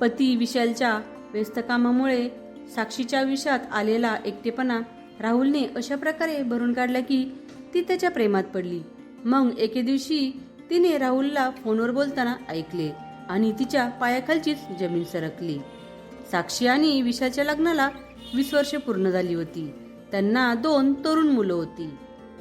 पती विशालच्या व्यस्त कामामुळे साक्षीच्या आयुष्यात आलेला एकटेपणा राहुलने अशा प्रकारे भरून काढला की ती त्याच्या प्रेमात पडली. मग एके दिवशी तिने राहुलला फोनवर बोलताना ऐकले आणि तिच्या पायाखालचीच जमीन सरकली. साक्षी आणि विशालच्या लग्नाला वीस वर्ष पूर्ण झाली होती. त्यांना दोन तरुण मुलं होती.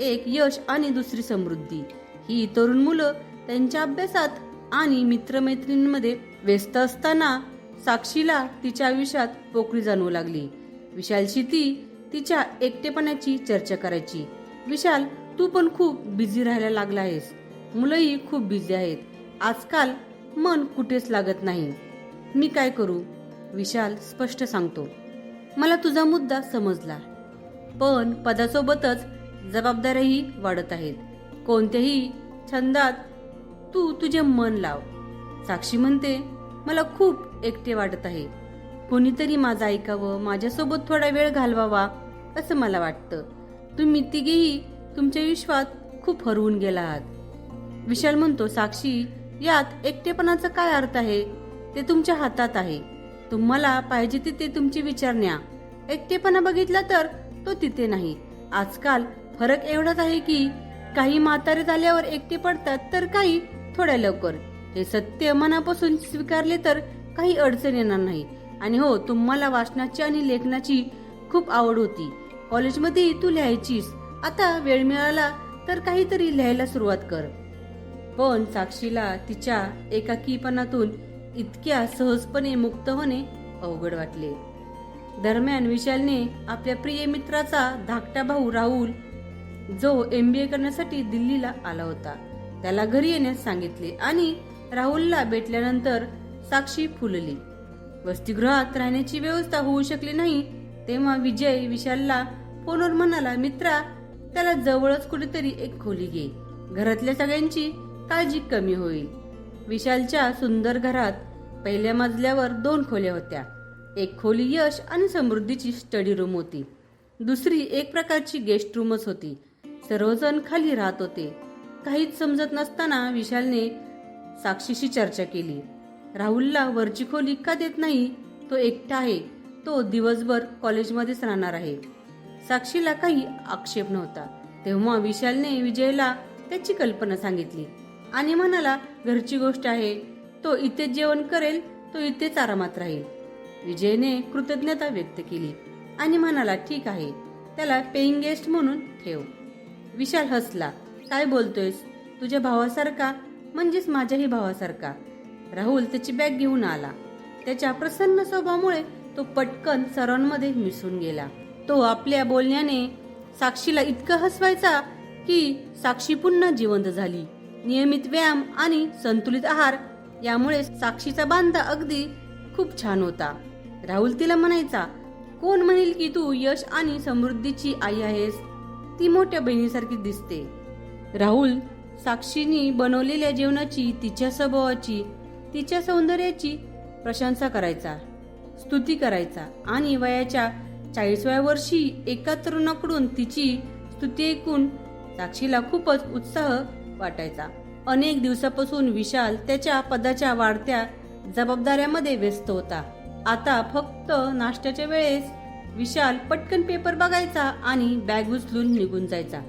एक यश आणि दुसरी समृद्धी. ही तरुण मुलं त्यांच्या अभ्यासात आणि मित्रमैत्रिणींमध्ये व्यस्त असताना साक्षीला तिच्या आयुष्यात पोकळी जाणवू लागली. विशालशी ती तिच्या एकटेपणाची चर्चा करायची. विशाल तू पण खूप बिझी राहायला लागला आहेस. मुलंही खूप बिझी आहेत. आजकाल मन कुठेच लागत नाही. मी काय करू? विशाल स्पष्ट सांगतो. मला तुझा मुद्दा समजला. पण पदासोबतच जबाबदाऱ्याही वाढत आहेत. कोणत्याही छंदात तू तुझे मन लाव. साक्षी म्हणते मला खूप एकटे वाटत आहे. कोणीतरी माझं ऐकावं माझ्यासोबत थोडा वेळ घालवावा असं मला वाटतं. तुम्ही तिघेही तुमच्या विश्वात खूप हरवून गेला आहात विशाल म्हणतो साक्षी यात एकटेपणाचा काय अर्थ आहे? ते तुमच्या हातात आहे. तुम्हाला पाहिजे तिथे तुमचे विचार न्या. एकटेपणा बघितला तर तो तिथे नाही. आजकाल फरक एवढाच आहे की काही म्हातारे झाल्यावर एकटे पडतात तर काही थोड्या लवकर. हे सत्य मनापासून स्वीकारले तर काही अडचण येणार नाही. आणि हो तुम्हाला वाचनाची आणि लेखनाची खूप आवड होती. कॉलेजमध्ये तू लिहायचीस. आता वेळ मिळाला तर काहीतरी लिहायला सुरुवात कर. पण साक्षीला तिच्या एकाकीपणातून इतक्या सहजपणे मुक्त होणे अवघड वाटले. दरम्यान विशालने आपल्या प्रिय मित्राचा धाकटा भाऊ राहुल जो एम बी ए करण्यासाठी दिल्लीला आला होता. त्याला घरी येण्यास सांगितले आणि राहुलला भेटल्यानंतर साक्षी फुलली. वसतिगृहात राहण्याची व्यवस्था होऊ शकली नाही तेव्हा विजय विशालला फोनवर म्हणाला मित्रा त्याला जवळच कुठेतरी एक खोली घे. घरातल्या सगळ्यांची काळजी कमी होईल. विशालच्या सुंदर घरात पहिल्या मजल्यावर दोन खोल्या होत्या. एक खोली यश आणि समृद्धीची स्टडी रूम होती. दुसरी एक प्रकारची गेस्ट रूमच होती. सर्वजण खाली राहत होते. काहीच समजत नसताना विशालने साक्षीशी चर्चा केली. राहुलला वरची खोली का देत नाही तो एकटा आहे. तो दिवसभर कॉलेजमध्येच राहणार आहे. साक्षीला काही आक्षेप नव्हता. तेव्हा विशालने विजयला त्याची कल्पना सांगितली. आणि म्हणाला घरची गोष्ट आहे. तो इथेच जेवण करेल तो इथेच आरामात राहील. विजयने कृतज्ञता व्यक्त केली आणि म्हणाला ठीक आहे. त्याला पेईंग गेस्ट म्हणून ठेव. विशाल हसला. काय बोलतोयस? तुझ्या भावासारखा म्हणजेच माझ्याही भावासारखा. राहुल त्याची बॅग घेऊन आला. त्याच्या प्रसन्न स्वभावामुळे तो पटकन सर्वांमध्ये मिसळून गेला. तो आपल्या बोलण्याने साक्षीला इतकं हसवायचा की साक्षी पुन्हा जिवंत झाली. नियमित व्यायाम आणि संतुलित आहार यामुळे साक्षीचा बांधा अगदी खूप छान होता. राहुल तिला म्हणायचा कोण म्हणेल की तू यश आणि समृद्धीची आई आहेस? ती मोठ्या बहिणीसारखी दिसते. राहुल साक्षीनी बनवलेल्या जेवणाची तिच्या स्वभावाची तिच्या सौंदर्याची प्रशंसा करायचा स्तुती करायचा आणि वयाच्या चाळीसव्या वर्षी एका तरुणाकडून तिची स्तुती ऐकून साक्षीला खूपच उत्साह वाटायचा. अनेक दिवसापासून विशाल त्याच्या पदाच्या वाढत्या जबाबदाऱ्यामध्ये व्यस्त होता. आता फक्त नाश्त्याच्या वेळेस विशाल पटकन पेपर बघायचा आणि बॅग उचलून निघून जायचा.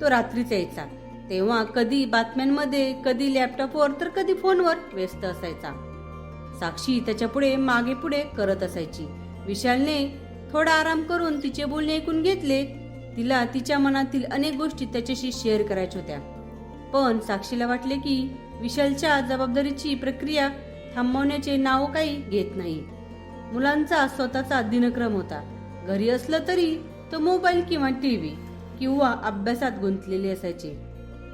तो रात्रीच यायचा. तेव्हा कधी बातम्यांमध्ये कधी लॅपटॉपवर तर कधी फोनवर व्यस्त असायचा. साक्षी त्याच्या पुढे मागे पुढे करत असायची. विशालने थोडा आराम करून तिचे बोलणे ऐकून घेतले. तिला तिच्या मनातील अनेक गोष्टी त्याच्याशी शेअर करायच्या होत्या. पण साक्षीला वाटले की विशालच्या जबाबदारीची प्रक्रिया थांबवण्याचे नाव काही घेत नाही. मुलांचा स्वतःचा दिनक्रम होता. घरी असलं तरी तो मोबाईल किंवा टी व्ही किंवा अभ्यासात गुंतलेले असायचे.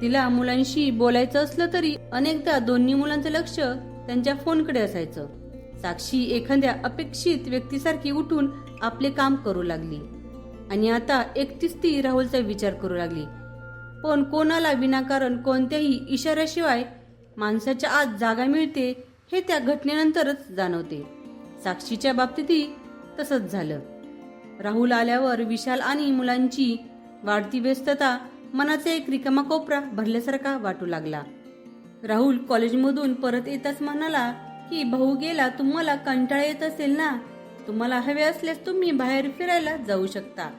तिला मुलांशी बोलायचं असलं तरी अनेकदा दोन्ही मुलांचं लक्ष त्यांच्या फोनकडे असायचं. साक्षी एखाद्या अपेक्षित व्यक्तीसारखी उठून आपले काम करू लागली. आणि आता एकटीच ती राहुलचा विचार करू लागली. पण कोणाला विनाकारण कोणत्याही इशाऱ्याशिवाय माणसाच्या आत जागा मिळते हे त्या घटनेनंतरच जाणवते. साक्षीच्या बाबतीतही तसंच झालं. राहुल आल्यावर विशाल आणि मुलांची वाढती व्यस्तता मनाचा एक रिकामा कोपरा भरल्यासारखा वाटू लागला. राहुल कॉलेजमधून परत येताच म्हणाला की भाऊ गेला तुम्हाला कंटाळा येत असेल ना? तुम्हाला हवे असल्यास तुम्ही बाहेर फिरायला जाऊ शकता.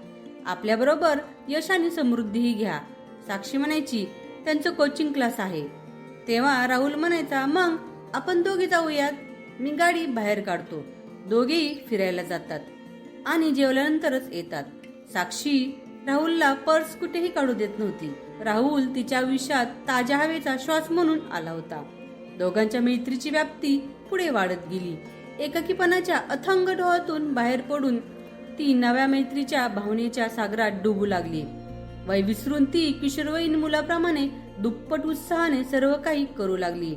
आपल्याबरोबर यश आणि समृद्धीही घ्या. साक्षी म्हणायची त्यांचं कोचिंग क्लास आहे. तेव्हा राहुल म्हणायचा मग आपण दोघे जाऊयात. मी गाडी बाहेर काढतो. दोघेही फिरायला जातात आणि जेवल्यानंतरच येतात. साक्षी राहुलला पर्स कुठेही काढू देत नव्हती. राहुल तिच्या आयुष्यात ताज्या हवेचा श्वास म्हणून आला होता. दोघांच्या मैत्रीची व्याप्ती पुढे वाढत गेली. एकाकीपणाच्या अथंग डोहातून बाहेर पडून ती नव्या मैत्रीच्या भावनेच्या सागरात डुबू लागली. वय विसरून ती किशोरवयीन मुलाप्रमाणे दुप्पट उत्साहाने सर्व काही करू लागली.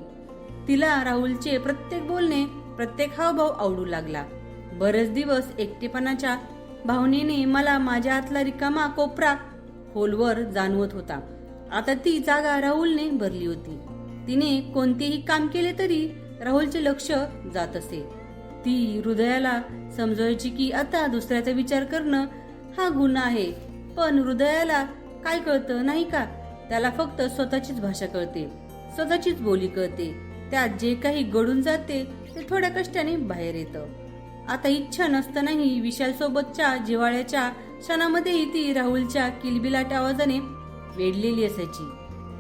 तिला राहुलचे प्रत्येक बोलणे प्रत्येक हावभाव आवडू लागला. बरेच दिवस एकटेपणाच्या भावनेने मला माझ्या हातला रिकामा कोपरा खोलवर जाणवत होता. आता ती जागा राहुलने भरली होती. तिने कोणतेही काम केले तरी राहुलचे लक्ष जात असे. ती हृदयाला समजवायची की आता दुसऱ्याचा विचार करणं हा गुन्हा आहे पण हृदयाला काय कळतं नाही का? त्याला फक्त स्वतःचीच भाषा कळते स्वतःचीच बोली कळते. त्यात जे काही गडून जाते ते थोड्या कष्टाने बाहेर येतं. आता इच्छा नसतानाही विशालसोबतच्या जिवाळ्याच्या क्षणामध्येही ती राहुलच्या किलबिलाट आवाजाने वेढलेली असायची.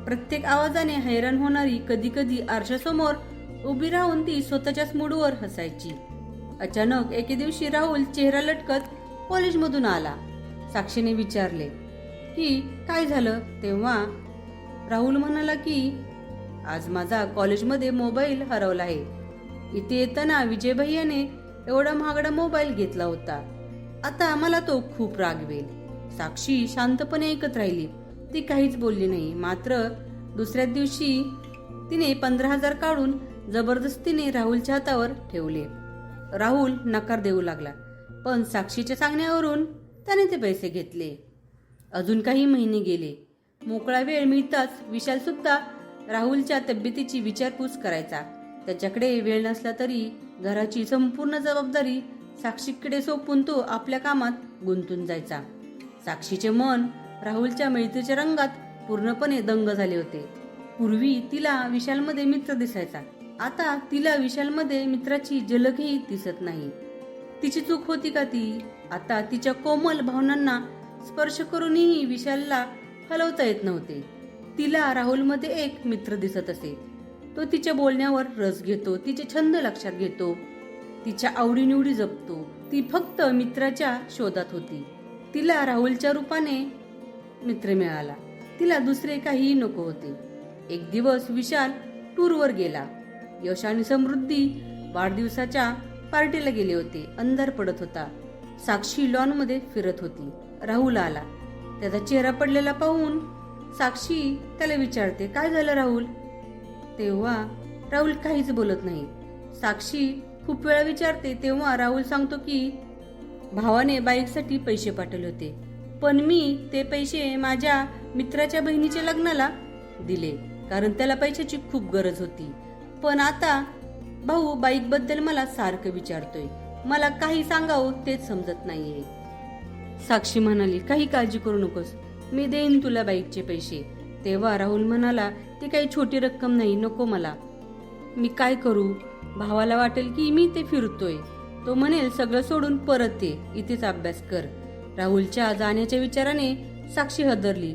प्रत्येक आवाजाने हैराण होणारी कधी कधी आरशासमोर उभी राहून ती स्वतःच्याच मूडवर हसायची. अचानक एके दिवशी राहुल चेहरा लटकत कॉलेजमधून आला. साक्षीने विचारले की काय झालं? तेव्हा राहुल म्हणाला की आज माझा कॉलेजमध्ये मोबाईल हरवला आहे. इथे येताना विजय भैयाने एवढा महागडा मोबाईल घेतला होता. आता मला तो खूप रागवेल. साक्षी शांतपणे ऐकत राहिली. ती काहीच बोलली नाही. मात्र दुसऱ्या दिवशी तिने पंधरा हजार काढून जबरदस्तीने राहुलच्या हातावर ठेवले. राहुल नकार देऊ लागला. पण साक्षीच्या सांगण्यावरून त्याने ते पैसे घेतले. अजून काही महिने गेले. मोकळा वेळ मिळताच विशाल सुद्धा राहुलच्या तब्येतीची विचारपूस करायचा. त्याच्याकडे वेळ नसला तरी घराची संपूर्ण जबाबदारी साक्षीकडे सोपून तो आपल्या कामात गुंतून जायचा. साक्षीचे मन राहुलच्या मैत्रीच्या रंगात पूर्णपणे दंग झाले होते. पूर्वी तिला विशालमध्ये मित्र दिसायचा. आता तिला विशालमध्ये मित्राची झलकही दिसत नाही. तिची चूक होती का ती? आता तिच्या कोमल भावनांना स्पर्श करूनही विशालला हलवता येत नव्हते. तिला राहुलमध्ये एक मित्र दिसत असे. तो तिच्या बोलण्यावर रस घेतो तिचे छंद लक्षात घेतो तिच्या आवडीनिवडी जपतो. ती फक्त मित्राच्या शोधात होती. तिला राहुलच्या रूपाने मित्र मिळाला. तिला दुसरे काहीही नको होते. एक दिवस विशाल टूरवर गेला. यश आणि समृद्धी वाढदिवसाच्या पार्टीला गेले होते. अंधार पडत होता. साक्षी लॉनमध्ये फिरत होती. राहुल आला. त्याचा चेहरा पडलेला पाहून साक्षी त्याला विचारते काय झालं राहुल? तेव्हा राहुल काहीच बोलत नाही. साक्षी खूप वेळा विचारते तेव्हा राहुल सांगतो की भावाने बाईकसाठी पैसे पाठवले होते पण मी ते पैसे माझ्या मित्राच्या बहिणीच्या लग्नाला दिले कारण त्याला पैशाची खूप गरज होती. पण आता भाऊ बाईकबद्दल मला सारखं विचारतोय. मला काही सांगावं तेच समजत नाहीये. साक्षी म्हणाली काही काळजी करू नकोस मी देईन तुला बाईकचे पैसे. तेव्हा राहुल म्हणाला ती काही छोटी रक्कम नाही नको मला. मी काय करू? भावाला वाटेल की मी ते फिरतोय. तो म्हणेल सगळं सोडून परत ये. इथेच अभ्यास कर. राहुलच्या जाण्याच्या विचाराने साक्षी हदरली.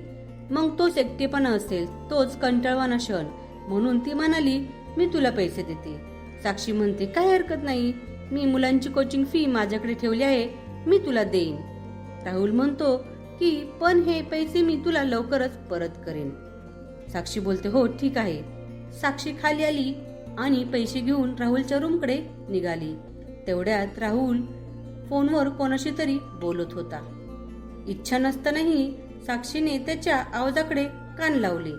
मग तोच एकटेपणा असेल तोच कंटाळवाना क्षण. म्हणून ती म्हणाली मी तुला पैसे देते. साक्षी म्हणते काय हरकत नाही. मी मुलांची कोचिंग फी माझ्याकडे ठेवली आहे. मी तुला देईन. राहुल म्हणतो की पण हे पैसे मी तुला लवकरच परत करेन. साक्षी बोलते हो ठीक आहे. साक्षी खाली आली आणि पैसे घेऊन राहुलच्या रूमकडे निघाली. तेवढ्यात राहुल फोनवर कोणाशी तरी बोलत होता. इच्छा नसतानाही साक्षीने त्याच्या आवाजाकडे कान लावले.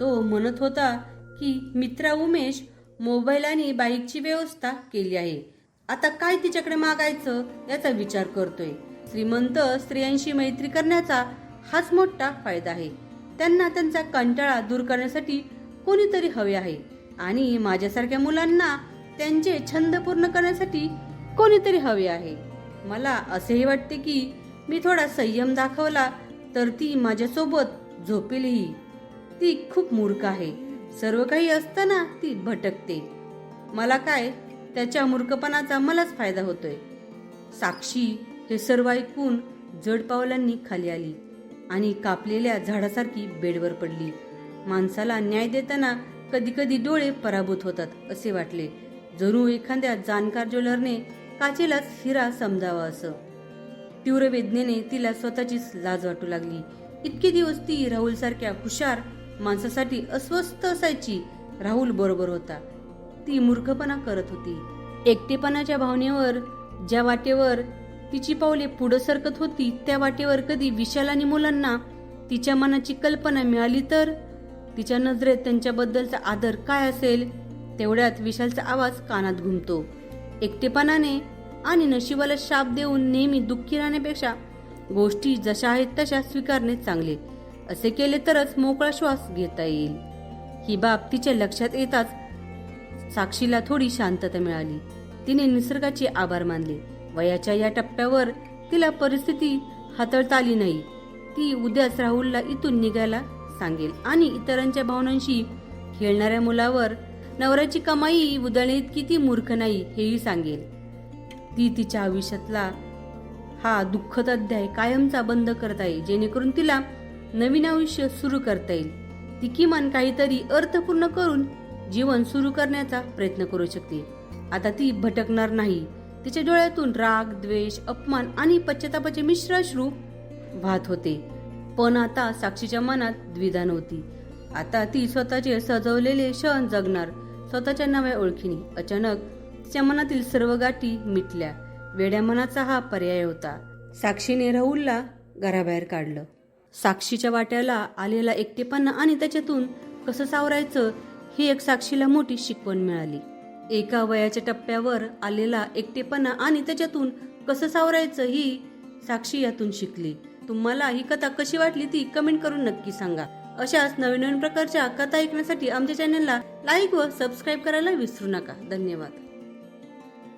तो म्हणत होता की मित्रा उमेश मोबाईल आणि बाईकची व्यवस्था केली आहे. आता काय तिच्याकडे मागायचं याचा विचार करतोय. श्रीमंत स्त्रियांशी मैत्री करण्याचा हाच मोठा फायदा आहे. त्यांना त्यांचा कंटाळा दूर करण्यासाठी कोणीतरी हवे आहे. आणि माझ्यासारख्या मुलांना त्यांचे छंद पूर्ण करण्यासाठी कोणीतरी हवे आहे. मला असेही वाटते की मी थोडा संयम दाखवला तर ती माझ्यासोबत झोपेलही ती खूप मूर्ख आहे. सर्व काही असताना ती भटकते. मला काय? त्याच्या मूर्खपणाचा मलाच फायदा होतोय. साक्षी हे सर्व ऐकून जड पावलांनी खाली आली. आणि कापलेल्या झाडासारखी बेडवर पडली. माणसाला न्याय देताना कधी कधी डोळे पराभूत होतात असे वाटले. जणू एखाद्या जाणकार ज्वेलरने काचेलाच हिरा समजावा असं. तीव्र वेदनेने तिला स्वतःचीच लाज वाटू लागली. इतके दिवस ती राहुल सारख्या हुशार माणसासाठी अस्वस्थ असायची राहुल बरोबर होता. ती मूर्खपणा करत होती. एकटेपणाच्या भावनेवर ज्या वाटेवर तिची पावले पुढं सरकत होती त्या वाटेवर कधी विशाल आणि मुलांना तिच्या मनाची कल्पना मिळाली तर? तिच्या नजरेत त्यांच्याबद्दलचा आदर काय असेल? तेवढ्यात विशालचा आवाज कानात घुमतो. एकटेपणाने आणि नशिबाला शाप देऊन नेहमी दुःखी राहण्यापेक्षा गोष्टी जशा आहेत तशा स्वीकारणे चांगले. असे केले तरच मोकळा श्वास घेता येईल. ही बाब तिच्या लक्षात येताच साक्षीला थोडी शांतता मिळाली. तिने निसर्गाचे आभार मानले. वयाच्या या टप्प्यावर तिला परिस्थिती हाताळता आली नाही. ती उद्याच राहुलला इथून निघायला सांगेल आणि इतरांच्या भावनांशी खेळणाऱ्या मुलावर नवऱ्याची कमाई उदळणीत किती मूर्ख नाही हेही सांगेल. ती तिच्या आयुष्यातला हा दुःखद अध्याय कायमचा बंद करता येईल जेणेकरून तिला नवीन आयुष्य सुरू करता येईल. ती किमान काहीतरी अर्थपूर्ण करून जीवन सुरू करण्याचा प्रयत्न करू शकते. आता ती भटकणार नाही. तिच्या डोळ्यातून राग द्वेष अपमान आणि पश्चातापाचे मिश्र अश्रू वाहत होते. पण आता साक्षीच्या मनात द्विधा नव्हती. आता ती स्वतःचे सजवलेले क्षण जगणार स्वतःच्या नव्या ओळखीने. अचानक तिच्या मनातील सर्व गाठी मिटल्या. वेड्या मनाचा हा पर्याय होता. साक्षीने राहुलला घराबाहेर काढलं. साक्षीच्या वाट्याला आलेला एकटेपणा आणि त्याच्यातून कसं सावरायचं ही एक साक्षीला मोठी शिकवण मिळाली. एका वयाच्या टप्प्यावर आलेला एकटेपणा आणि त्याच्यातून कसं सावरायचं ही साक्षी यातून शिकली. तुम्हाला ही कथा कशी वाटली ती कमेंट करून नक्की सांगा. अशाच नवीन नवीन प्रकारच्या कथा ऐकण्यासाठी आमच्या चॅनलला लाईक व सबस्क्राईब करायला विसरू नका. धन्यवाद.